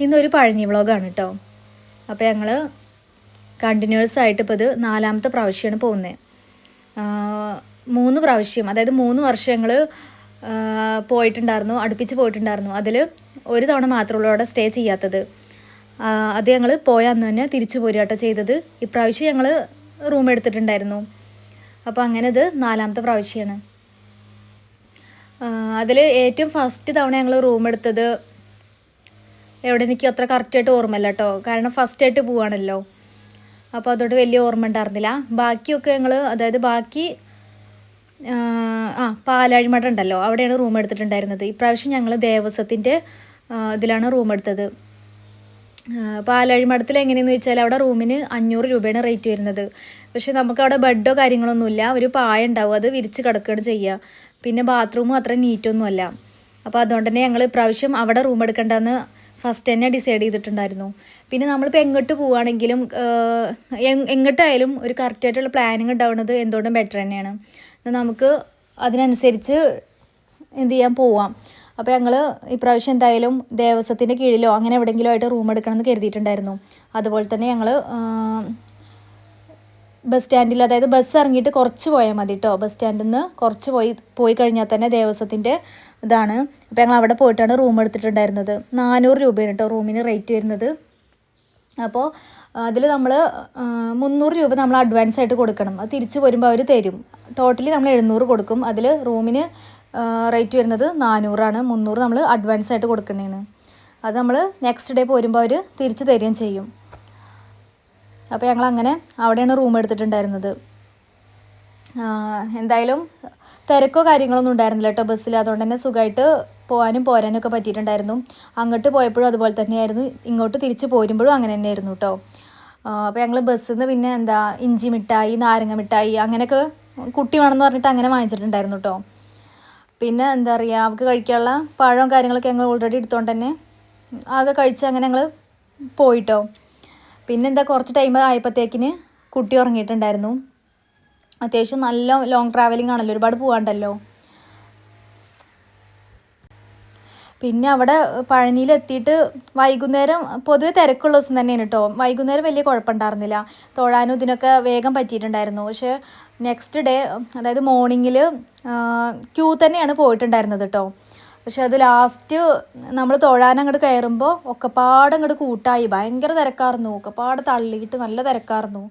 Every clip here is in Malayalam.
ഇന്നൊരു പഴഞ്ഞി വ്ളോഗാണ് കേട്ടോ അപ്പോൾ ഞങ്ങൾ കണ്ടിന്യൂസ് ആയിട്ട് ഇപ്പോൾ ഇത് നാലാമത്തെ പ്രാവശ്യമാണ് പോകുന്നത് മൂന്ന് പ്രാവശ്യം അതായത് മൂന്ന് വർഷം ഞങ്ങൾ പോയിട്ടുണ്ടായിരുന്നു അടുപ്പിച്ച് പോയിട്ടുണ്ടായിരുന്നു. അതിൽ ഒരു തവണ മാത്രമുള്ള അവിടെ സ്റ്റേ ചെയ്യാത്തത്. അത് ഞങ്ങൾ പോയ അന്ന് തന്നെ തിരിച്ചു പോരുകട്ടോ ചെയ്തത്. ഇപ്രാവശ്യം ഞങ്ങൾ റൂം എടുത്തിട്ടുണ്ടായിരുന്നു. അപ്പോൾ അങ്ങനെ ഇത് നാലാമത്തെ പ്രാവശ്യമാണ് അതിൽ ഏറ്റവും ഫസ്റ്റ് തവണ ഞങ്ങൾ റൂം എടുത്തത് എവിടെ എനിക്ക് അത്ര കറക്റ്റായിട്ട് ഓർമ്മയില്ല കേട്ടോ കാരണം ഫസ്റ്റ് ആയിട്ട് പോവാണല്ലോ. അപ്പോൾ അതോട് വലിയ ഓർമ്മ ഉണ്ടായിരുന്നില്ല ബാക്കിയൊക്കെ ഞങ്ങൾ അതായത് ബാക്കി ആ, പാലാഴിമഠം ഉണ്ടല്ലോ അവിടെയാണ് റൂം എടുത്തിട്ടുണ്ടായിരുന്നത്. ഇപ്രാവശ്യം ഞങ്ങൾ ദേവസ്വത്തിന്റെ ഇതിലാണ് റൂം എടുത്തത്. പാലാഴിമഠത്തിൽ എങ്ങനെയെന്ന് വെച്ചാൽ അവിടെ റൂമിന് അഞ്ഞൂറ് രൂപയാണ് റേറ്റ് വരുന്നത്. പക്ഷേ നമുക്ക് അവിടെ ബെഡോ കാര്യങ്ങളൊന്നുമില്ല ഒരു പായ ഉണ്ടാവും അത് വിരിച്ച് കിടക്കുകയാണ് ചെയ്യുക പിന്നെ ബാത്റൂമും അത്ര നീറ്റൊന്നുമല്ല അപ്പോൾ അതുകൊണ്ട് തന്നെ ഞങ്ങൾ ഇപ്രാവശ്യം അവിടെ റൂം എടുക്കണ്ടെന്ന് ഫസ്റ്റ് തന്നെ ഡിസൈഡ് ചെയ്തിട്ടുണ്ടായിരുന്നു. പിന്നെ നമ്മളിപ്പോൾ എങ്ങോട്ട് പോവുകയാണെങ്കിലും എങ്ങോട്ടായാലും ഒരു കറക്റ്റായിട്ടുള്ള പ്ലാനിങ് ഉണ്ടാവുന്നത് എന്തുകൊണ്ടും ബെറ്റർ തന്നെയാണ്. നമുക്ക് അതിനനുസരിച്ച് എന്ത് ചെയ്യാൻ പോവാം. അപ്പോൾ ഞങ്ങൾ ഇപ്രാവശ്യം എന്തായാലും ദേവസ്വത്തിന്റെ കീഴിലോ അങ്ങനെ എവിടെയെങ്കിലും ആയിട്ട് റൂം എടുക്കണമെന്ന് കരുതിയിട്ടുണ്ടായിരുന്നു. അതുപോലെ തന്നെ ഞങ്ങൾ ബസ് സ്റ്റാൻഡിൽ അതായത് ബസ് ഇറങ്ങിയിട്ട് കുറച്ച് പോയാൽ മതി കേട്ടോ ബസ് സ്റ്റാൻഡിൽ നിന്ന് കുറച്ച് പോയി പോയി കഴിഞ്ഞാൽ തന്നെ ദേവസ്വത്തിന്റെ ഇതാണ്. അപ്പോൾ ഞങ്ങൾ അവിടെ പോയിട്ടാണ് റൂം എടുത്തിട്ടുണ്ടായിരുന്നത്. നാനൂറ് രൂപയാണ് കേട്ടോ റൂമിന് റേറ്റ് വരുന്നത്. അപ്പോൾ അതിൽ നമ്മൾ മുന്നൂറ് രൂപ നമ്മൾ അഡ്വാൻസ് ആയിട്ട് കൊടുക്കണം. അത് തിരിച്ചു വരുമ്പോൾ അവർ തരും. ടോട്ടലി നമ്മൾ എഴുന്നൂറ് കൊടുക്കും. അതിൽ റൂമിന് റേറ്റ് വരുന്നത് നാനൂറാണ്. മുന്നൂറ് നമ്മൾ അഡ്വാൻസ് ആയിട്ട് കൊടുക്കണേന്ന് അത് നമ്മൾ നെക്സ്റ്റ് ഡേ പോരുമ്പോൾ അവർ തിരിച്ചു തരികയും ചെയ്യും. അപ്പോൾ ഞങ്ങൾ അങ്ങനെ അവിടെയാണ് റൂം എടുത്തിട്ടുണ്ടായിരുന്നത്. എന്തായാലും തിരക്കോ കാര്യങ്ങളൊന്നും ഉണ്ടായിരുന്നില്ല കേട്ടോ ബസ്സിൽ. അതുകൊണ്ട് തന്നെ സുഖമായിട്ട് പോകാനും പോരാനും ഒക്കെ പറ്റിയിട്ടുണ്ടായിരുന്നു. അങ്ങോട്ട് പോയപ്പോഴും അതുപോലെ തന്നെയായിരുന്നു. ഇങ്ങോട്ട് തിരിച്ച് പോരുമ്പോഴും അങ്ങനെ തന്നെയായിരുന്നു കേട്ടോ. അപ്പോൾ ഞങ്ങൾ ബസ്സിൽ നിന്ന് പിന്നെ എന്താ ഇഞ്ചി മിഠായി നാരങ്ങ മിഠായി അങ്ങനെയൊക്കെ കുട്ടി വേണമെന്ന് പറഞ്ഞിട്ട് അങ്ങനെ വാങ്ങിച്ചിട്ടുണ്ടായിരുന്നു കേട്ടോ. പിന്നെ എന്താ പറയുക അവൾക്ക് കഴിക്കാനുള്ള പഴവും കാര്യങ്ങളൊക്കെ ഞങ്ങൾ ഓൾറെഡി എടുത്തുകൊണ്ട് തന്നെ ആകെ കഴിച്ച് അങ്ങനെ ഞങ്ങൾ പോയിട്ടോ പിന്നെ എന്താ കുറച്ച് ടൈം ആയപ്പോഴത്തേക്കിന് കുട്ടി ഉറങ്ങിയിട്ടുണ്ടായിരുന്നു. അത്യാവശ്യം നല്ല ലോങ് ട്രാവലിംഗ് ആണല്ലോ ഒരുപാട് പോകാണ്ടല്ലോ പിന്നെ അവിടെ പഴനിയിലെത്തിയിട്ട് വൈകുന്നേരം പൊതുവെ തിരക്കുള്ള ദിവസം തന്നെയാണ് കേട്ടോ വൈകുന്നേരം വലിയ കുഴപ്പമുണ്ടായിരുന്നില്ല. തൊഴാനും ഇതിനൊക്കെ വേഗം പറ്റിയിട്ടുണ്ടായിരുന്നു. പക്ഷേ നെക്സ്റ്റ് ഡേ അതായത് മോർണിംഗിൽ ക്യൂ തന്നെയാണ് പോയിട്ടുണ്ടായിരുന്നത് കേട്ടോ പക്ഷെ അത് ലാസ്റ്റ് നമ്മൾ തൊഴാൻ അങ്ങോട്ട് കയറുമ്പോൾ ഒക്കെപ്പാട് അങ്ങോട്ട് കൂട്ടായി. ഭയങ്കര തിരക്കായിരുന്നു ഒക്കെപ്പാട് തള്ളിയിട്ട് നല്ല തിരക്കായിരുന്നു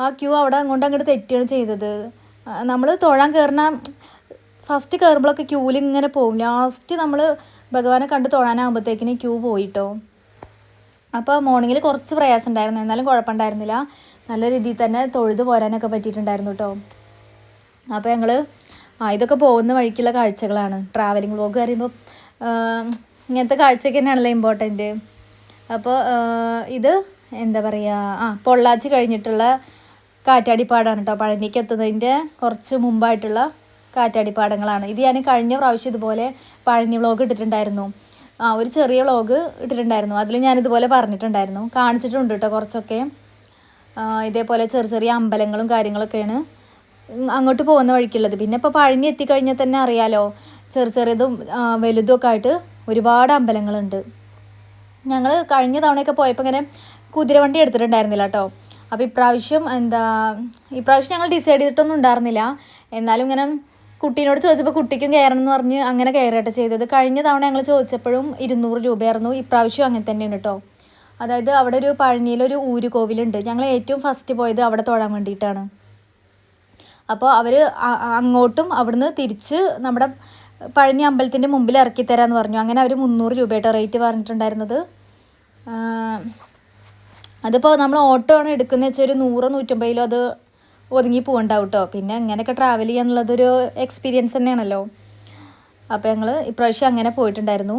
ആ ക്യൂ അവിടെ അങ്ങോട്ട് അങ്ങോട്ട് തെറ്റുകയാണ് ചെയ്തത്. നമ്മൾ തൊഴാൻ കയറുന്ന ഫസ്റ്റ് കയറുമ്പോഴൊക്കെ ക്യൂവിൽ ഇങ്ങനെ പോകും ലാസ്റ്റ് നമ്മൾ ഭഗവാനെ കണ്ട് തൊഴാനാകുമ്പോഴത്തേക്കിന് ക്യൂ പോയിട്ടോ. അപ്പോൾ മോർണിംഗിൽ കുറച്ച് പ്രയാസം ഉണ്ടായിരുന്നു. എന്നാലും കുഴപ്പമുണ്ടായിരുന്നില്ല. നല്ല രീതിയിൽ തന്നെ തൊഴുത് പോരാനൊക്കെ പറ്റിയിട്ടുണ്ടായിരുന്നു കേട്ടോ അപ്പോൾ ഞങ്ങൾ ആ ഇതൊക്കെ പോകുന്ന വഴിക്കുള്ള കാഴ്ചകളാണ്. ട്രാവലിംഗ് വ്ലോഗ് പറയുമ്പോൾ ഇങ്ങനത്തെ കാഴ്ചയൊക്കെ തന്നെയാണല്ലോ ഇമ്പോർട്ടന്റ് അപ്പോൾ ഇത് എന്താ പറയുക ആ പൊള്ളാച്ചി കഴിഞ്ഞിട്ടുള്ള കാറ്റാടിപ്പാടാണ് കേട്ടോ പഴനിക്ക് എത്തുന്നതിന്റെ കുറച്ച് മുമ്പായിട്ടുള്ള കാറ്റാടിപ്പാടങ്ങളാണ്. ഇത് ഞാൻ കഴിഞ്ഞ പ്രാവശ്യം ഇതുപോലെ പഴനി വ്ലോഗ് ഇട്ടിട്ടുണ്ടായിരുന്നു. ആ ഒരു ചെറിയ വ്ലോഗ് ഇട്ടിട്ടുണ്ടായിരുന്നു. അതിൽ ഞാൻ ഇതുപോലെ പറഞ്ഞിട്ടുണ്ടായിരുന്നു. കാണിച്ചിട്ടുണ്ട് കേട്ടോ കുറച്ചൊക്കെ. ഇതേപോലെ ചെറിയ ചെറിയ അമ്പലങ്ങളും കാര്യങ്ങളൊക്കെയാണ് അങ്ങോട്ട് പോകുന്ന വഴിക്കുള്ളത്. പിന്നെ ഇപ്പോൾ പഴഞ്ഞ് എത്തിക്കഴിഞ്ഞാൽ തന്നെ അറിയാലോ ചെറു ചെറിയതും വലുതും ഒക്കെ ആയിട്ട് ഒരുപാട് അമ്പലങ്ങളുണ്ട്. ഞങ്ങൾ കഴിഞ്ഞ തവണയൊക്കെ പോയപ്പോൾ ഇങ്ങനെ കുതിരവണ്ടി എടുത്തിട്ടുണ്ടായിരുന്നില്ല കേട്ടോ. അപ്പോൾ ഇപ്രാവശ്യം എന്താ ഇപ്രാവശ്യം ഞങ്ങൾ ഡിസൈഡ് ചെയ്തിട്ടൊന്നും ഉണ്ടായിരുന്നില്ല. എന്നാലും ഇങ്ങനെ കുട്ടീനോട് ചോദിച്ചപ്പോൾ കുട്ടിക്കും കയറണം എന്ന് പറഞ്ഞ് അങ്ങനെ കയറട്ടെ ചെയ്തത്. കഴിഞ്ഞ തവണ ഞങ്ങൾ ചോദിച്ചപ്പോഴും ഇരുന്നൂറ് രൂപയായിരുന്നു. ഇപ്രാവശ്യം അങ്ങനെ തന്നെയാണ് കേട്ടോ. അതായത് അവിടെ ഒരു പഴനിയിലൊരു ഊരുകോവിലുണ്ട്. ഞങ്ങൾ ഏറ്റവും ഫസ്റ്റ് പോയത് അവിടെ തൊഴാൻ വേണ്ടിയിട്ടാണ്. അപ്പോൾ അവർ അങ്ങോട്ടും അവിടുന്ന് തിരിച്ച് നമ്മുടെ പഴനി അമ്പലത്തിന്റെ മുമ്പിൽ ഇറക്കി തരാമെന്ന് പറഞ്ഞു. അങ്ങനെ അവർ മുന്നൂറ് രൂപയായിട്ട് റേറ്റ് പറഞ്ഞിട്ടുണ്ടായിരുന്നത്. അതിപ്പോൾ നമ്മൾ ഓട്ടോ ആണ് എടുക്കുന്നത് വെച്ചാൽ ഒരു നൂറ് നൂറ്റമ്പതിലോ അത് ഒതുങ്ങി പോകണ്ടാവും കേട്ടോ പിന്നെ അങ്ങനെയൊക്കെ ട്രാവൽ ചെയ്യാന്നുള്ളതൊരു എക്സ്പീരിയൻസ് തന്നെയാണല്ലോ. അപ്പോൾ ഞങ്ങൾ ഇപ്രാവശ്യം അങ്ങനെ പോയിട്ടുണ്ടായിരുന്നു.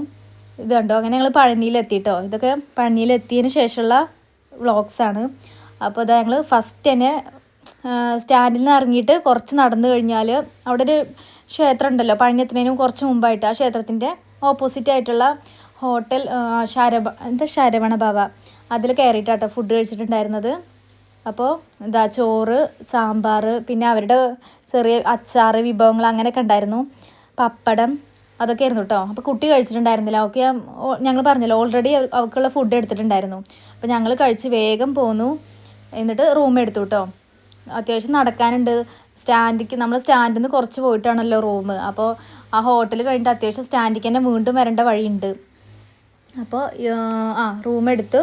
ഇത് കണ്ടോ? അങ്ങനെ ഞങ്ങൾ പഴനിയിലെത്തിയിട്ടോ ഇതൊക്കെ പഴനിയിലെത്തിയതിന് ശേഷമുള്ള വ്ളോഗ്സാണ് അപ്പോൾ ഇത് ഞങ്ങൾ ഫസ്റ്റ് തന്നെ സ്റ്റാൻഡിൽ നിന്ന് ഇറങ്ങിയിട്ട് കുറച്ച് നടന്നു കഴിഞ്ഞാൽ അവിടെ ഒരു ക്ഷേത്രം ഉണ്ടല്ലോ പഴഞ്ഞത്തിനും കുറച്ച് മുമ്പായിട്ട് ആ ക്ഷേത്രത്തിന്റെ ഓപ്പോസിറ്റ് ആയിട്ടുള്ള ഹോട്ടൽ ശരഭ എന്താ ശരവണ ഭവ. അതിൽ കയറിയിട്ടാട്ടോ ഫുഡ് കഴിച്ചിട്ടുണ്ടായിരുന്നത്. അപ്പോൾ എന്താ ചോറ് സാമ്പാർ പിന്നെ അവരുടെ ചെറിയ അച്ചാറ് വിഭവങ്ങൾ അങ്ങനെയൊക്കെ ഉണ്ടായിരുന്നു. പപ്പടം അതൊക്കെ ആയിരുന്നു കേട്ടോ. അപ്പോൾ കുട്ടി കഴിച്ചിട്ടുണ്ടായിരുന്നില്ല. ഓക്കെ ഞങ്ങൾ പറഞ്ഞല്ലോ ഓൾറെഡി അവർക്കുള്ള ഫുഡ് എടുത്തിട്ടുണ്ടായിരുന്നു. അപ്പോൾ ഞങ്ങൾ കഴിച്ച് വേഗം പോന്നു. എന്നിട്ട് റൂം എടുത്തു കേട്ടോ. അത്യാവശ്യം നടക്കാനുണ്ട്. സ്റ്റാൻഡിക്ക് നമ്മൾ സ്റ്റാൻഡിൽ നിന്ന് കുറച്ച് പോയിട്ടാണല്ലോ റൂം. അപ്പോൾ ആ ഹോട്ടൽ കഴിഞ്ഞിട്ട് അത്യാവശ്യം സ്റ്റാൻഡിക്ക് തന്നെ വീണ്ടും വരേണ്ട വഴിയുണ്ട്. അപ്പോൾ ആ റൂം എടുത്ത്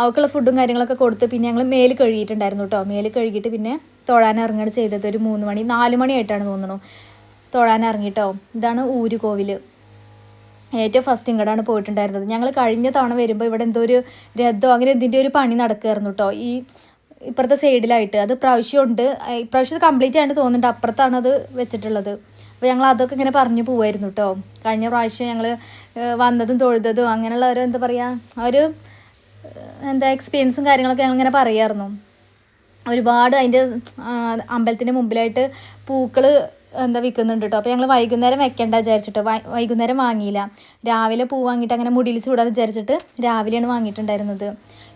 അവൾക്കുള്ള ഫുഡും കാര്യങ്ങളൊക്കെ കൊടുത്ത് പിന്നെ ഞങ്ങൾ മേൽ കഴുകിയിട്ടുണ്ടായിരുന്നു കേട്ടോ മേൽ കഴുകിയിട്ട് പിന്നെ തൊഴാൻ ഇറങ്ങുകയാണ് ചെയ്തത്. ഒരു മൂന്ന് മണി നാല് മണിയായിട്ടാണ് തോന്നുന്നു തൊഴാൻ ഇറങ്ങിയിട്ടോ ഇതാണ് ഊരുകോവിൽ ഏറ്റവും ഫസ്റ്റ് ഇങ്ങോട്ടാണ് പോയിട്ടുണ്ടായിരുന്നത്. ഞങ്ങൾ കഴിഞ്ഞ തവണ വരുമ്പോൾ ഇവിടെ എന്തോ ഒരു രഥം അങ്ങനെ എന്തിന്റെ ഒരു പണി നടക്കുമായിരുന്നു കേട്ടോ ഈ ഇപ്പുറത്തെ സൈഡിലായിട്ട്. അത് പ്രാവശ്യമുണ്ട് ഇപ്രാവശ്യം കംപ്ലീറ്റ് ആയിട്ട് തോന്നുന്നുണ്ട്. അപ്പുറത്താണ് അത് വെച്ചിട്ടുള്ളത്. അപ്പോൾ ഞങ്ങൾ അതൊക്കെ ഇങ്ങനെ പറഞ്ഞു പോവായിരുന്നു കേട്ടോ കഴിഞ്ഞ പ്രാവശ്യം ഞങ്ങൾ വന്നതും തൊഴുതതും അങ്ങനെയുള്ള ഒരു എന്താ പറയുക ഒരു എന്താ എക്സ്പീരിയൻസും കാര്യങ്ങളൊക്കെ ഞങ്ങൾ ഇങ്ങനെ പറയായിരുന്നു. ഒരുപാട് അതിന്റെ അമ്പലത്തിന്റെ മുമ്പിലായിട്ട് പൂക്കൾ എന്താ വിൽക്കുന്നുണ്ട് കേട്ടോ അപ്പോൾ ഞങ്ങൾ വൈകുന്നേരം വെക്കേണ്ട വിചാരിച്ചിട്ടോ വൈകുന്നേരം വാങ്ങിയില്ല. രാവിലെ പൂ വാങ്ങിയിട്ട് അങ്ങനെ മുടിയിൽ ചൂടാന്ന് വിചാരിച്ചിട്ട് രാവിലെയാണ് വാങ്ങിയിട്ടുണ്ടായിരുന്നത്.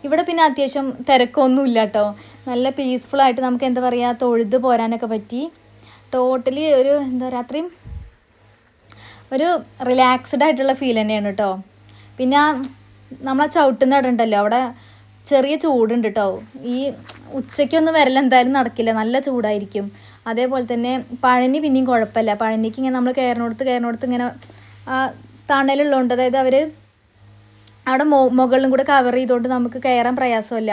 ഇവിടെ പിന്നെ അത്യാവശ്യം തിരക്കൊന്നും ഇല്ല കേട്ടോ നല്ല പീസ്ഫുൾ ആയിട്ട് നമുക്ക് എന്താ പറയുക തൊഴുത് പോരാനൊക്കെ പറ്റി. ടോട്ടലി ഒരു എന്താ പറയുക അത്രയും ഒരു റിലാക്സ്ഡ് ആയിട്ടുള്ള ഫീൽ തന്നെയാണ് കേട്ടോ പിന്നെ നമ്മളെ ചവിട്ടുന്ന ഇടണ്ടല്ലോ അവിടെ ചെറിയ ചൂടുണ്ട് കേട്ടോ ഈ ഉച്ചയ്ക്കൊന്നും വരൽ എന്തായാലും നടക്കില്ല നല്ല ചൂടായിരിക്കും. അതേപോലെ തന്നെ പഴനി പിന്നെയും കുഴപ്പമില്ല. പഴനിക്ക് ഇങ്ങനെ നമ്മൾ കയറിനോടത്ത് കയറിനോടത്ത് ഇങ്ങനെ തണലുള്ളതുകൊണ്ട് അതായത് അവർ അവിടെ മോ മുകളിലും കൂടെ കവർ ചെയ്തുകൊണ്ട് നമുക്ക് കയറാൻ പ്രയാസമില്ല.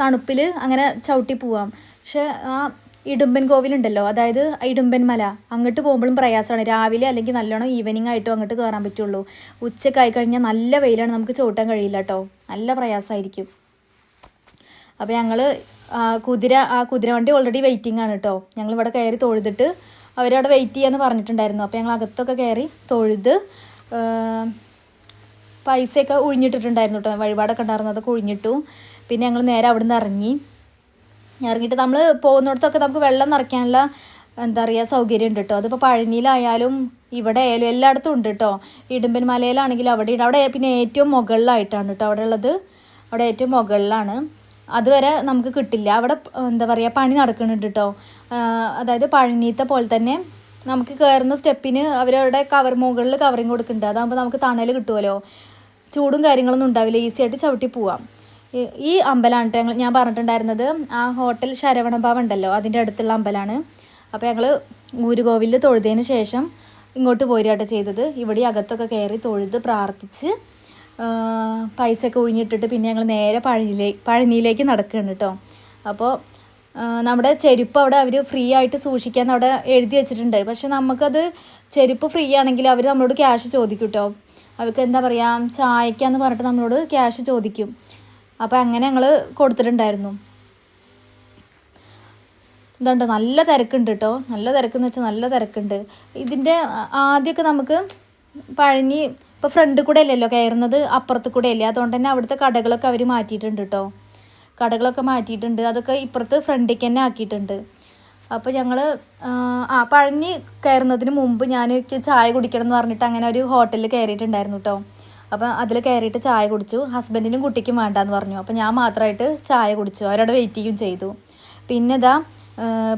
തണുപ്പിൽ അങ്ങനെ ചവിട്ടി പോവാം. പക്ഷെ ആ ഇടുമ്പൻ കോവിലുണ്ടല്ലോ അതായത് ഇടുമ്പൻ മല അങ്ങോട്ട് പോകുമ്പോഴും പ്രയാസമാണ്. രാവിലെ അല്ലെങ്കിൽ നല്ലോണം ഈവനിങ് ആയിട്ടും അങ്ങോട്ട് കയറാൻ പറ്റുള്ളൂ. ഉച്ചക്കായി കഴിഞ്ഞാൽ നല്ല വെയിലാണ് നമുക്ക് ചോട്ടാൻ കഴിയില്ല കേട്ടോ. നല്ല പ്രയാസമായിരിക്കും. അപ്പോൾ ഞങ്ങൾ കുതിര ആ കുതിര വണ്ടി ഓൾറെഡി വെയിറ്റിംഗ് ആണ് കേട്ടോ. ഞങ്ങൾ ഇവിടെ കയറി തൊഴുതിട്ട് അവരവിടെ വെയിറ്റ് ചെയ്യാന്ന് പറഞ്ഞിട്ടുണ്ടായിരുന്നു. അപ്പോൾ ഞങ്ങൾ അകത്തൊക്കെ കയറി തൊഴുത് പൈസയൊക്കെ ഒഴിഞ്ഞിട്ടിട്ടുണ്ടായിരുന്നു കേട്ടോ. വഴിപാടൊക്കെ ഉണ്ടായിരുന്നു അതൊക്കെ ഒഴിഞ്ഞിട്ടു പിന്നെ ഞങ്ങൾ നേരെ അവിടെ നിന്ന് ഇറങ്ങി. ഇറങ്ങിയിട്ട് നമ്മൾ പോകുന്നിടത്തൊക്കെ നമുക്ക് വെള്ളം നിറയ്ക്കാനുള്ള എന്താ പറയുക സൗകര്യം ഉണ്ട് കേട്ടോ. അതിപ്പോൾ പഴനിയിലായാലും ഇവിടെ ആയാലും എല്ലായിടത്തും ഉണ്ട് കേട്ടോ. ഇടുമ്പൻ മലയിലാണെങ്കിലും അവിടെ അവിടെ പിന്നെ ഏറ്റവും മുകളിലായിട്ടാണ് കേട്ടോ അവിടെ ഉള്ളത്. അവിടെ ഏറ്റവും മുകളിലാണ്. അതുവരെ നമുക്ക് കിട്ടില്ല. അവിടെ എന്താ പറയുക പണി നടക്കുന്നുണ്ട് കേട്ടോ. അതായത് പഴനീത്തെ പോലെ തന്നെ നമുക്ക് കയറുന്ന സ്റ്റെപ്പിന് അവരവിടെ കവർ മുകളിൽ കവറിങ് കൊടുക്കുന്നുണ്ട്. അതാകുമ്പോൾ നമുക്ക് തണൽ കിട്ടുമല്ലോ ചൂടും കാര്യങ്ങളൊന്നും ഉണ്ടാവില്ല. ഈസി ആയിട്ട് ചവിട്ടി പോവാം. ഈ അമ്പലമാണ് ഞങ്ങൾ ഞാൻ പറഞ്ഞിട്ടുണ്ടായിരുന്നത് ആ ഹോട്ടൽ ശരവണഭാവം ഉണ്ടല്ലോ അതിന്റെ അടുത്തുള്ള അമ്പലമാണ് അപ്പോൾ ഞങ്ങൾ ഊരുകോവിലിൽ തൊഴുതതിന് ശേഷം ഇങ്ങോട്ട് പോരുകയാട്ടോ ചെയ്തത്. ഇവിടെ അകത്തൊക്കെ കയറി തൊഴുത് പ്രാർത്ഥിച്ച് പൈസയൊക്കെ ഒഴിഞ്ഞിട്ടിട്ട് പിന്നെ ഞങ്ങൾ നേരെ പഴനിയിലേക്ക് പഴനിയിലേക്ക് നടക്കുകയാണ് കേട്ടോ അപ്പോൾ നമ്മുടെ ചെരുപ്പ് അവിടെ അവർ ഫ്രീ ആയിട്ട് സൂക്ഷിക്കാൻ അവിടെ എഴുതി വെച്ചിട്ടുണ്ട്. പക്ഷെ നമുക്കത് ചെരുപ്പ് ഫ്രീ ആണെങ്കിൽ അവർ നമ്മളോട് ക്യാഷ് ചോദിക്കും കേട്ടോ അവർക്ക് എന്താ പറയുക ചായക്കാന്ന് പറഞ്ഞിട്ട് നമ്മളോട് ക്യാഷ് ചോദിക്കും. അപ്പോൾ അങ്ങനെ ഞങ്ങൾ കൊടുത്തിട്ടുണ്ടായിരുന്നു. ഇതുണ്ട് നല്ല തിരക്കുണ്ട് കേട്ടോ നല്ല തിരക്കെന്ന് വെച്ചാൽ നല്ല തിരക്കുണ്ട്. ഇതിന്റെ ആദ്യമൊക്കെ നമുക്ക് പഴഞ്ഞി ഇപ്പോൾ ഫ്രണ്ട് കൂടെ അല്ലല്ലോ കയറുന്നത് അപ്പുറത്ത് കൂടെ അല്ലേ അതുകൊണ്ട് തന്നെ അവിടുത്തെ കടകളൊക്കെ അവർ മാറ്റിയിട്ടുണ്ട് കേട്ടോ കടകളൊക്കെ മാറ്റിയിട്ടുണ്ട്. അതൊക്കെ ഇപ്പുറത്ത് ഫ്രണ്ടിലേക്ക് തന്നെ ആക്കിയിട്ടുണ്ട്. അപ്പോൾ ഞങ്ങൾ ആ പഴഞ്ഞി കയറുന്നതിന് മുമ്പ് ഞാൻ ചായ കുടിക്കണം എന്ന് പറഞ്ഞിട്ട് അങ്ങനെ ഒരു ഹോട്ടലിൽ കയറിയിട്ടുണ്ടായിരുന്നു കേട്ടോ അപ്പോൾ അതിൽ കയറിയിട്ട് ചായ കുടിച്ചു. ഹസ്ബൻഡിനും കുട്ടിക്കും വേണ്ടാന്ന് പറഞ്ഞു. അപ്പോൾ ഞാൻ മാത്രമായിട്ട് ചായ കുടിച്ചു. അവരവിടെ വെയിറ്റ് ചെയ്യും ചെയ്തു. പിന്നെ ഇതാ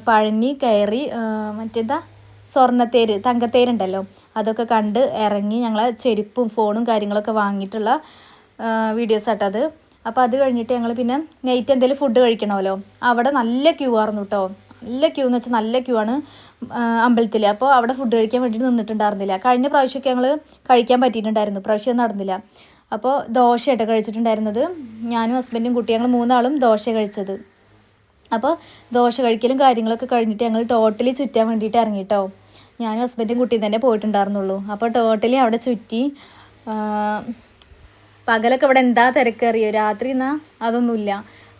പഴഞ്ഞി കയറി മറ്റേതാ സ്വർണത്തേര് തങ്കത്തേരുണ്ടല്ലോ. അതൊക്കെ കണ്ട് ഇറങ്ങി ഞങ്ങളെ ചെരുപ്പും ഫോണും കാര്യങ്ങളൊക്കെ വാങ്ങിയിട്ടുള്ള വീഡിയോസ് ആട്ടത് അപ്പോൾ അത്. കഴിഞ്ഞിട്ട് ഞങ്ങൾ പിന്നെ നൈറ്റ് എന്തെങ്കിലും ഫുഡ് കഴിക്കണമല്ലോ. അവിടെ നല്ല ക്യൂ ആയിരുന്നു കേട്ടോ നല്ല ക്യൂ എന്ന് വെച്ചാൽ നല്ല ക്യൂ ആണ് അമ്പലത്തിൽ അപ്പോൾ അവിടെ ഫുഡ് കഴിക്കാൻ വേണ്ടിയിട്ട് നിന്നിട്ടുണ്ടായിരുന്നില്ല. കഴിഞ്ഞ പ്രാവശ്യമൊക്കെ ഞങ്ങൾ കഴിക്കാൻ പറ്റിയിട്ടുണ്ടായിരുന്നു. പ്രാവശ്യം നടന്നില്ല. അപ്പോൾ ദോശയായിട്ട് കഴിച്ചിട്ടുണ്ടായിരുന്നത്. ഞാനും ഹസ്ബൻഡും കുട്ടി ഞങ്ങൾ മൂന്നാളും ദോശ കഴിച്ചത്. അപ്പോൾ ദോശ കഴിക്കലും കാര്യങ്ങളൊക്കെ കഴിഞ്ഞിട്ട് ഞങ്ങൾ ടോട്ടലി ചുറ്റാൻ വേണ്ടിയിട്ട് ഇറങ്ങിട്ടോ. ഞാനും ഹസ്ബൻഡും കുട്ടിയും തന്നെ പോയിട്ടുണ്ടായിരുന്നുള്ളൂ. അപ്പോൾ ടോട്ടലി അവിടെ ചുറ്റി പകലൊക്കെ ഇവിടെ എന്താ തിരക്കേറിയോ? രാത്രി എന്നാൽ അതൊന്നുമില്ല.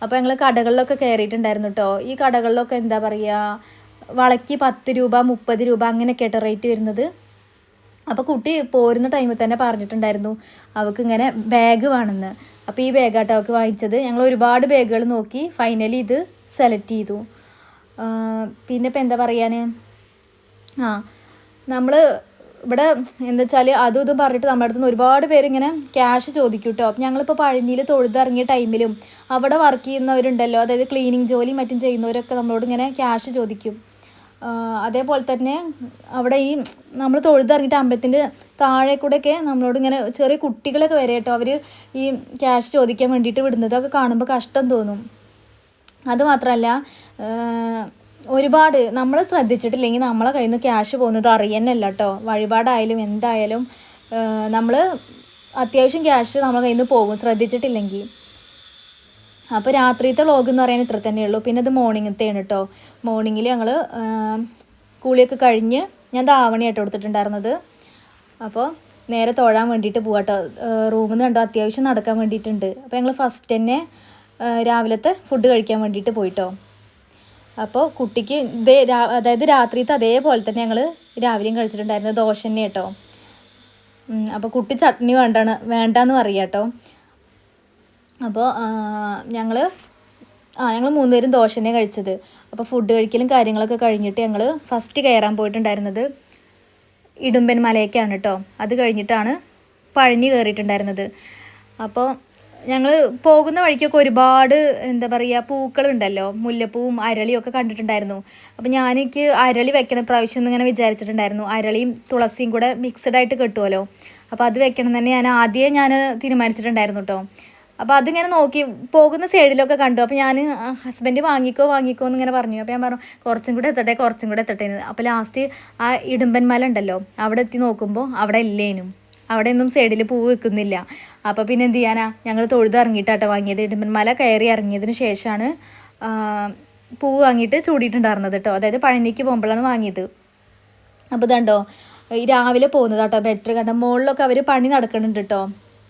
അപ്പോൾ ഞങ്ങൾ കടകളിലൊക്കെ കയറിയിട്ടുണ്ടായിരുന്നു കേട്ടോ ഈ കടകളിലൊക്കെ എന്താ പറയുക വളയ്ക്ക് പത്ത് രൂപ മുപ്പത് രൂപ അങ്ങനെയൊക്കെ കേട്ടോ റേറ്റ് വരുന്നത്. അപ്പോൾ കുട്ടി പോരുന്ന ടൈമിൽ തന്നെ പറഞ്ഞിട്ടുണ്ടായിരുന്നു അവൾക്ക് ഇങ്ങനെ ബാഗ് വേണമെന്ന് അപ്പോൾ ഈ ബാഗാട്ടോ അവൾക്ക് വാങ്ങിച്ചത്. ഞങ്ങൾ ഒരുപാട് ബാഗുകൾ നോക്കി ഫൈനലി ഇത് സെലക്ട് ചെയ്തു. പിന്നെ ഇപ്പം എന്താ പറയാൻ ആ നമ്മൾ ഇവിടെ എന്താ വെച്ചാൽ അതും ഇതും പറഞ്ഞിട്ട് നമ്മുടെ അടുത്ത് നിന്ന് ഒരുപാട് പേരിങ്ങനെ ക്യാഷ് ചോദിക്കും കേട്ടോ അപ്പം ഞങ്ങളിപ്പോൾ പഴനിയിൽ തൊഴുതിറങ്ങിയ ടൈമിലും അവിടെ വർക്ക് ചെയ്യുന്നവരുണ്ടല്ലോ. അതായത് ക്ലീനിങ് ജോലി മറ്റും ചെയ്യുന്നവരൊക്കെ നമ്മളോട് ഇങ്ങനെ ക്യാഷ് ചോദിക്കും. അതേപോലെ തന്നെ അവിടെ ഈ നമ്മൾ തൊഴുതിറങ്ങിയിട്ട് അമ്പലത്തിന്റെ താഴെ കൂടെയൊക്കെ നമ്മളോട് ഇങ്ങനെ ചെറിയ കുട്ടികളൊക്കെ വരെ കേട്ടോ അവർ ഈ ക്യാഷ് ചോദിക്കാൻ വേണ്ടിയിട്ട് വിടുന്നതൊക്കെ കാണുമ്പോൾ കഷ്ടം തോന്നും. അതുമാത്രമല്ല ഒരുപാട് നമ്മൾ ശ്രദ്ധിച്ചിട്ടില്ലെങ്കിൽ നമ്മളെ കയ്യിൽ നിന്ന് ക്യാഷ് പോകുന്നത് അറിയന്നല്ല കേട്ടോ വഴിപാടായാലും എന്തായാലും നമ്മൾ അത്യാവശ്യം ക്യാഷ് നമ്മളെ കയ്യിൽ നിന്ന് പോകും ശ്രദ്ധിച്ചിട്ടില്ലെങ്കിൽ. അപ്പോൾ രാത്രിയത്തെ വ്ളോഗ് എന്ന് പറയാൻ ഇത്ര തന്നെ ഉള്ളൂ. പിന്നെ ഇത് മോർണിംഗത്തെയാണ് കേട്ടോ മോർണിംഗിൽ ഞങ്ങൾ കൂളിയൊക്കെ കഴിഞ്ഞ് ഞാൻ ധാവണി ആയിട്ട് കൊടുത്തിട്ടുണ്ടായിരുന്നത്. അപ്പോൾ നേരെ തൊഴാൻ വേണ്ടിയിട്ട് പോവാട്ടോ റൂമിൽ നിന്ന് കണ്ടോ അത്യാവശ്യം നടക്കാൻ വേണ്ടിയിട്ടുണ്ട്. അപ്പോൾ ഞങ്ങൾ ഫസ്റ്റ് തന്നെ രാവിലത്തെ ഫുഡ് കഴിക്കാൻ വേണ്ടിയിട്ട് പോയിട്ടോ അപ്പോൾ കുട്ടിക്ക് ഇതേ അതായത് രാത്രിയത്തെ അതേപോലെ തന്നെ ഞങ്ങൾ രാവിലെയും കഴിച്ചിട്ടുണ്ടായിരുന്നു ദോശ തന്നെ കേട്ടോ. അപ്പോൾ കുട്ടി ചട്നി വേണ്ടാണ് വേണ്ടാന്ന് പറയുക കേട്ടോ. അപ്പോൾ ഞങ്ങൾ ആ ഞങ്ങൾ മൂന്നുപേരും ദോശ തന്നെ കഴിച്ചത്. അപ്പോൾ ഫുഡ് കഴിക്കലും കാര്യങ്ങളൊക്കെ കഴിഞ്ഞിട്ട് ഞങ്ങൾ ഫസ്റ്റ് കയറാൻ പോയിട്ടുണ്ടായിരുന്നത് ഇടുമ്പൻ മലയൊക്കെയാണ് കേട്ടോ. അത് കഴിഞ്ഞിട്ടാണ് പഴഞ്ഞി കയറിയിട്ടുണ്ടായിരുന്നത് അപ്പോൾ ഞങ്ങൾ പോകുന്ന വഴിക്കൊക്കെ ഒരുപാട് എന്താ പറയുക പൂക്കളുണ്ടല്ലോ. മുല്ലപ്പൂവും അരളിയും ഒക്കെ കണ്ടിട്ടുണ്ടായിരുന്നു. അപ്പോൾ ഞാനെനിക്ക് അരളി വെക്കണ പ്രാവശ്യം എന്നിങ്ങനെ വിചാരിച്ചിട്ടുണ്ടായിരുന്നു. അരളിയും തുളസിയും കൂടെ മിക്സഡ് ആയിട്ട് കിട്ടുമല്ലോ അപ്പോൾ അത് വെക്കണം തന്നെ ഞാൻ ആദ്യമേ ഞാൻ തീരുമാനിച്ചിട്ടുണ്ടായിരുന്നു കേട്ടോ അപ്പോൾ അതിങ്ങനെ നോക്കി പോകുന്ന സൈഡിലൊക്കെ കണ്ടു. അപ്പോൾ ഞാൻ ഹസ്ബൻഡ് വാങ്ങിക്കോ വാങ്ങിക്കോ എന്നിങ്ങനെ പറഞ്ഞു. അപ്പോൾ ഞാൻ പറഞ്ഞു കുറച്ചും കൂടെ എത്തട്ടെ കുറച്ചും കൂടെ എത്തട്ടെ അപ്പോൾ ലാസ്റ്റ് ആ ഇടുമ്പൻ മല ഉണ്ടല്ലോ അവിടെ എത്തി നോക്കുമ്പോൾ അവിടെ ഇല്ലേനും. അവിടെ ഒന്നും സൈഡിൽ പൂ വെക്കുന്നില്ല. അപ്പോൾ പിന്നെ എന്ത് ചെയ്യാനാ? ഞങ്ങൾ തൊഴുത് ഇറങ്ങിയിട്ടാട്ടോ വാങ്ങിയത്. ഇടുമ്പൻ മല കയറി ഇറങ്ങിയതിന് ശേഷമാണ് പൂ വാങ്ങിയിട്ട് ചൂടിയിട്ടുണ്ടായിരുന്നത് കേട്ടോ അതായത് പഴനിക്ക് പോകുമ്പോഴാണ് വാങ്ങിയത്. അപ്പോൾ ഇതുണ്ടോ രാവിലെ പോകുന്നത് കേട്ടോ ബെറ്റർ കണ്ട മുകളിലൊക്കെ അവർ പണി നടക്കുന്നുണ്ട് കേട്ടോ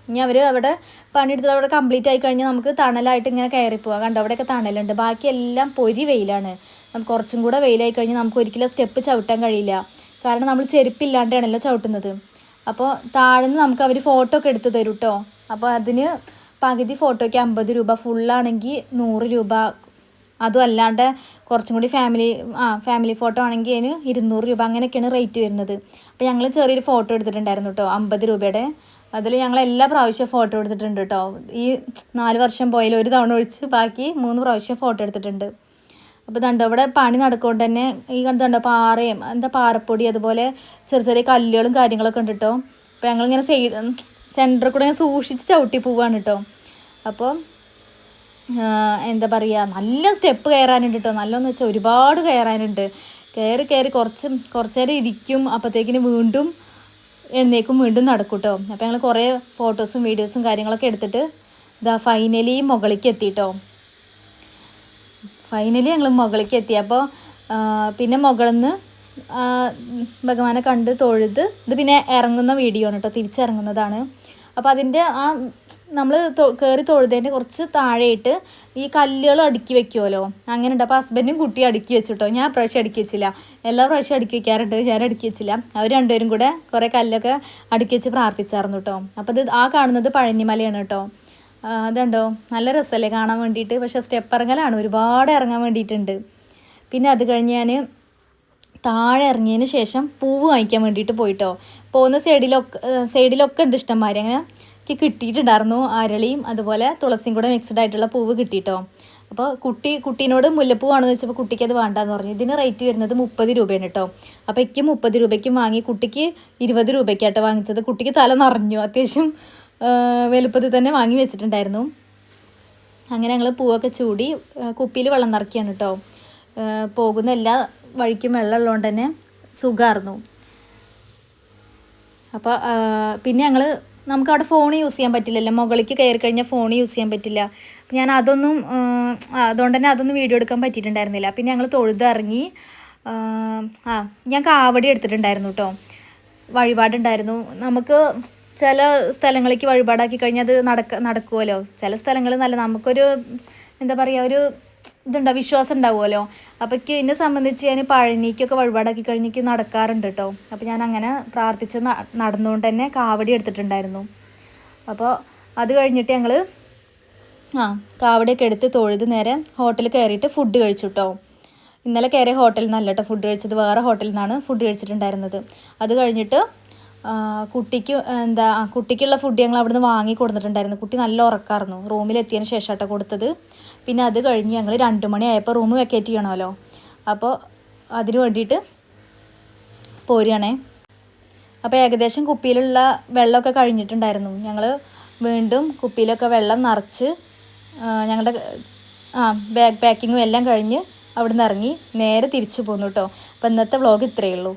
ഇനി അവർ അവിടെ പണിയെടുത്തത് അവിടെ കംപ്ലീറ്റ് ആയി കഴിഞ്ഞാൽ നമുക്ക് തണലായിട്ട് ഇങ്ങനെ കയറി പോവാം. കണ്ടോ അവിടെയൊക്കെ തണലുണ്ട്. ബാക്കിയെല്ലാം പൊരി വെയിലാണ്. നമുക്ക് കുറച്ചും കൂടെ വെയിലായി കഴിഞ്ഞാൽ നമുക്ക് ഒരിക്കലും സ്റ്റെപ്പ് ചവിട്ടാൻ കഴിയില്ല. കാരണം നമ്മൾ ചെരുപ്പില്ലാണ്ടാണല്ലോ ചവിട്ടുന്നത്. അപ്പോൾ താഴ്ന്ന് നമുക്ക് അവർ ഫോട്ടോ ഒക്കെ എടുത്ത് തരും കേട്ടോ അപ്പോൾ അതിന് പകുതി ഫോട്ടോയ്ക്ക് അമ്പത് രൂപ ഫുള്ളാണെങ്കിൽ നൂറ് രൂപ. അതും അല്ലാണ്ട് കുറച്ചും കൂടി ഫാമിലി ആ ഫാമിലി ഫോട്ടോ ആണെങ്കിൽ അതിന് ഇരുന്നൂറ് രൂപ അങ്ങനെയൊക്കെയാണ് റേറ്റ് വരുന്നത്. അപ്പോൾ ഞങ്ങൾ ചെറിയൊരു ഫോട്ടോ എടുത്തിട്ടുണ്ടായിരുന്നു കേട്ടോ അമ്പത് രൂപയുടെ. അതിൽ ഞങ്ങൾ എല്ലാ പ്രാവശ്യവും ഫോട്ടോ എടുത്തിട്ടുണ്ട് കേട്ടോ ഈ നാല് വർഷം പോയാലും ഒരു തവണ ഒഴിച്ച് ബാക്കി മൂന്ന് പ്രാവശ്യം ഫോട്ടോ എടുത്തിട്ടുണ്ട്. അപ്പോൾ കണ്ടോ ഇവിടെ പണി നടക്കൊണ്ട് തന്നെ ഈ കണ്ടുണ്ടോ പാറയും എന്താ പാറപ്പൊടി അതുപോലെ ചെറിയ ചെറിയ കല്ലുകളും കാര്യങ്ങളൊക്കെ ഉണ്ട് കേട്ടോ അപ്പോൾ ഞങ്ങളിങ്ങനെ സൈഡ് സെന്ററിൽ കൂടെ ഇങ്ങനെ സൂക്ഷിച്ച് ചവിട്ടി പോവാണ് കേട്ടോ അപ്പോൾ എന്താ പറയുക നല്ല സ്റ്റെപ്പ് കയറാനുണ്ട് കേട്ടോ നല്ലതെന്ന് വെച്ചാൽ ഒരുപാട് കയറാനുണ്ട്. കയറി കയറി കുറച്ച് കുറച്ച് നേരം ഇരിക്കും അപ്പോഴത്തേക്കിന് വീണ്ടും എഴുന്നേക്കും വീണ്ടും നടക്കും കേട്ടോ അപ്പോൾ ഞങ്ങൾ കുറേ ഫോട്ടോസും വീഡിയോസും കാര്യങ്ങളൊക്കെ എടുത്തിട്ട് ഇതാ ഫൈനലി മുകളിലേക്ക് എത്തിട്ടോ ഫൈനലി ഞങ്ങൾ മുകളിലേക്ക് എത്തി. അപ്പോൾ പിന്നെ മുകളിൽ നിന്ന് ഭഗവാനെ കണ്ട് തൊഴുത് ഇത് പിന്നെ ഇറങ്ങുന്ന വീഡിയോ ആണ് കേട്ടോ തിരിച്ചിറങ്ങുന്നതാണ്. അപ്പോൾ അതിന്റെ ആ നമ്മൾ കയറി തൊഴുതേന്റെ കുറച്ച് താഴെയിട്ട് ഈ കല്ലുകൾ അടുക്കി വെക്കുമല്ലോ അങ്ങനെ ഉണ്ട് അപ്പോൾ ഹസ്ബൻഡും കുട്ടി അടുക്കി വെച്ചിട്ടോ? ഞാൻ പ്രാവശ്യം അടുക്കി വെച്ചില്ല. എല്ലാ പ്രാവശ്യം അടുക്കി വെക്കാറുണ്ട്. ഞാൻ അടുക്കി വെച്ചില്ല. അവർ രണ്ടുപേരും കൂടെ കുറേ കല്ലൊക്കെ അടുക്കി വെച്ച് പ്രാർത്ഥിച്ചായിരുന്നു കേട്ടോ അപ്പോൾ ഇത് ആ കാണുന്നത് പഴനിമലയാണ് കേട്ടോ അതുണ്ടോ നല്ല രസമല്ലേ കാണാൻ വേണ്ടിയിട്ട്. പക്ഷേ സ്റ്റെപ്പ് ഇറങ്ങലാണ് ഒരുപാട് ഇറങ്ങാൻ വേണ്ടിയിട്ടുണ്ട്. പിന്നെ അത് കഴിഞ്ഞ് ഞാൻ താഴെ ഇറങ്ങിയതിന് ശേഷം പൂവ് വാങ്ങിക്കാൻ വേണ്ടിയിട്ട് പോയിട്ടോ. പോകുന്ന സൈഡിലൊക്കെ സൈഡിലൊക്കെ ഉണ്ട് ഇഷ്ടംമാതിരി. അങ്ങനെ എനിക്ക് കിട്ടിയിട്ടുണ്ടായിരുന്നു അരളിയും അതുപോലെ തുളസിയും കൂടെ മിക്സ്ഡ് ആയിട്ടുള്ള പൂവ് കിട്ടിയിട്ടോ. അപ്പോൾ കുട്ടി കുട്ടീനോട് മുല്ലപ്പൂ വേണമെന്ന് വെച്ചപ്പോൾ കുട്ടിക്ക് അത് വേണ്ടാന്ന് പറഞ്ഞു. ഇതിന് റേറ്റ് വരുന്നത് മുപ്പത് രൂപയാണ് കേട്ടോ. അപ്പോൾ എനിക്ക് മുപ്പത് രൂപയ്ക്കും വാങ്ങി കുട്ടിക്ക് ഇരുപത് രൂപയ്ക്കായിട്ട് വാങ്ങിച്ചത്. കുട്ടിക്ക് തല നിറഞ്ഞു. അത്യാവശ്യം വലുപ്പത്തിൽ തന്നെ വാങ്ങി വെച്ചിട്ടുണ്ടായിരുന്നു. അങ്ങനെ ഞങ്ങൾ പൂവൊക്കെ ചൂടി കുപ്പിയിൽ വെള്ളം നിറക്കിയാണ് കേട്ടോ. പോകുന്ന എല്ലാ വഴിക്കും വെള്ളം ഉള്ളതുകൊണ്ട് തന്നെ സുഖമായിരുന്നു. അപ്പോൾ പിന്നെ ഞങ്ങൾ നമുക്ക് അവിടെ ഫോൺ യൂസ് ചെയ്യാൻ പറ്റില്ലല്ലോ. മുകളിലേക്ക് കയറി കഴിഞ്ഞാൽ ഫോൺ യൂസ് ചെയ്യാൻ പറ്റില്ല. ഞാൻ അതൊന്നും അതുകൊണ്ട് തന്നെ അതൊന്നും വീഡിയോ എടുക്കാൻ പറ്റിയിട്ടുണ്ടായിരുന്നില്ല. പിന്നെ ഞങ്ങൾ തൊഴുതിറങ്ങി ആ ഞാൻ കാവടി എടുത്തിട്ടുണ്ടായിരുന്നു കേട്ടോ. വഴിപാടുണ്ടായിരുന്നു. നമുക്ക് ചില സ്ഥലങ്ങളിലേക്ക് വഴിപാടാക്കി കഴിഞ്ഞാൽ അത് നടക്ക നടക്കുമല്ലോ ചില സ്ഥലങ്ങൾ നല്ല നമുക്കൊരു എന്താ പറയുക ഒരു ഇതുണ്ടാവും വിശ്വാസം ഉണ്ടാവുമല്ലോ. അപ്പോൾ എന്നെ സംബന്ധിച്ച് ഞാൻ പഴനിക്കൊക്കെ വഴിപാടാക്കി കഴിഞ്ഞിക്ക് നടക്കാറുണ്ട് കേട്ടോ അപ്പോൾ ഞാൻ അങ്ങനെ പ്രാർത്ഥിച്ച് നടന്നുകൊണ്ട് തന്നെ കാവടി എടുത്തിട്ടുണ്ടായിരുന്നു. അപ്പോൾ അത് കഴിഞ്ഞിട്ട് ഞങ്ങൾ ആ കാവടിയൊക്കെ എടുത്ത് തൊഴുത് നേരെ ഹോട്ടലിൽ കയറിയിട്ട് ഫുഡ് കഴിച്ചു കേട്ടോ ഇന്നലെ കയറിയ ഹോട്ടലിൽ നിന്നല്ല കേട്ടോ ഫുഡ് കഴിച്ചത്. വേറെ ഹോട്ടലിൽ നിന്നാണ് ഫുഡ് കഴിച്ചിട്ടുണ്ടായിരുന്നത്. അത് കഴിഞ്ഞിട്ട് കുട്ടിക്ക് എന്താ കുട്ടിക്കുള്ള ഫുഡ് ഞങ്ങൾ അവിടുന്ന് വാങ്ങി കൊടുത്തിട്ടുണ്ടായിരുന്നു. കുട്ടി നല്ല ഉറക്കായിരുന്നു. റൂമിലെത്തിയതിന് ശേഷം കേട്ടോ കൊടുത്തത്. പിന്നെ അത് കഴിഞ്ഞ് ഞങ്ങൾ രണ്ട് മണിയായപ്പോൾ റൂം വെക്കേറ്റ് ചെയ്യണമല്ലോ. അപ്പോൾ അതിന് വേണ്ടിയിട്ട് പോരുകയാണേ. അപ്പോൾ ഏകദേശം കുപ്പിയിലുള്ള വെള്ളമൊക്കെ കഴിഞ്ഞിട്ടുണ്ടായിരുന്നു. ഞങ്ങൾ വീണ്ടും കുപ്പിയിലൊക്കെ വെള്ളം നിറച്ച് ഞങ്ങളുടെ ആ ബാഗ് പാക്കിങ്ങും എല്ലാം കഴിഞ്ഞ് അവിടെ നിന്ന് ഇറങ്ങി നേരെ തിരിച്ചു പോന്നു കേട്ടോ അപ്പോൾ ഇന്നത്തെ വ്ളോഗ് ഇത്രയേ ഉള്ളൂ.